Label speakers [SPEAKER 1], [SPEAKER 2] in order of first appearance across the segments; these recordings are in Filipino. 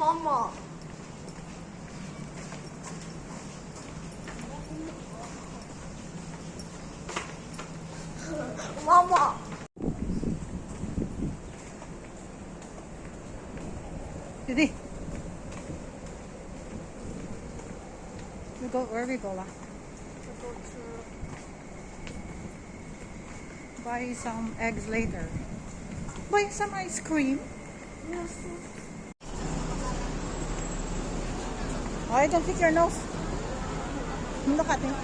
[SPEAKER 1] Mama. Mama.
[SPEAKER 2] Didi. We go where we go lah?
[SPEAKER 1] To go to
[SPEAKER 2] Buy some eggs later. Buy some ice cream. Oh, don't pick your nose. Look at him.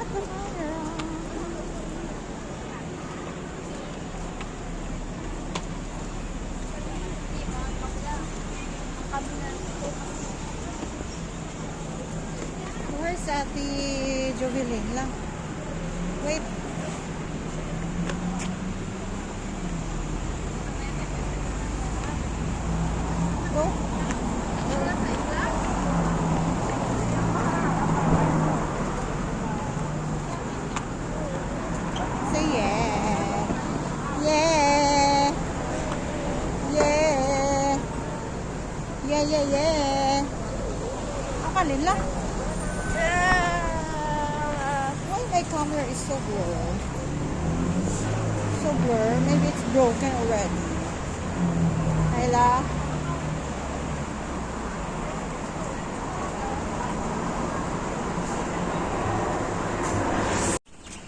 [SPEAKER 2] At the fire. Where's Ate Jovelyn lang? Wait. Go. Say yeah. Yeah. Yeah. Yeah, yeah, yeah. Akalin lang. Why my camera is so blur? So blur. Maybe it's broken already. Ayla.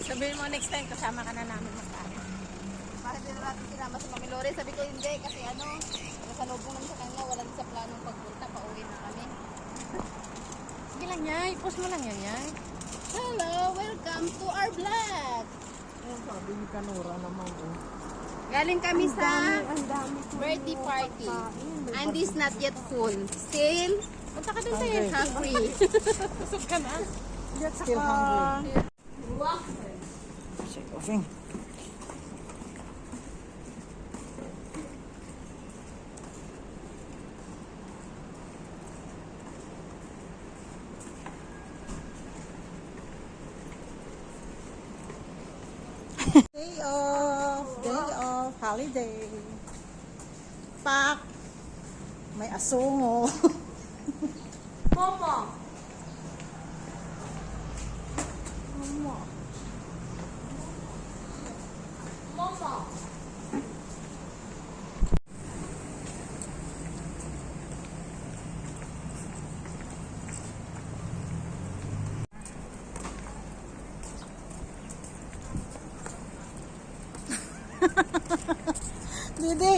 [SPEAKER 3] Sabihin mo next time kasama ka na namin magkain. Bakit din natin sinama sa Mami Lore? Sabi ko hindi kasi ano, nasalubong naman sa kanya, wala din sa planong pagpunta, pauwi na kami. Sige lang Yay, post mo lang yan Yay. Hello, welcome to our vlog.
[SPEAKER 1] Sabi ni Kanura naman oh.
[SPEAKER 3] Galing kami sa birthday party. And this not yet full. Still, punta ka dun sa
[SPEAKER 2] Hungry.
[SPEAKER 3] Busog ka na.
[SPEAKER 2] Still hungry. Shake offing. day off, day off, holiday. Pak! May asungo. দিয়ে দে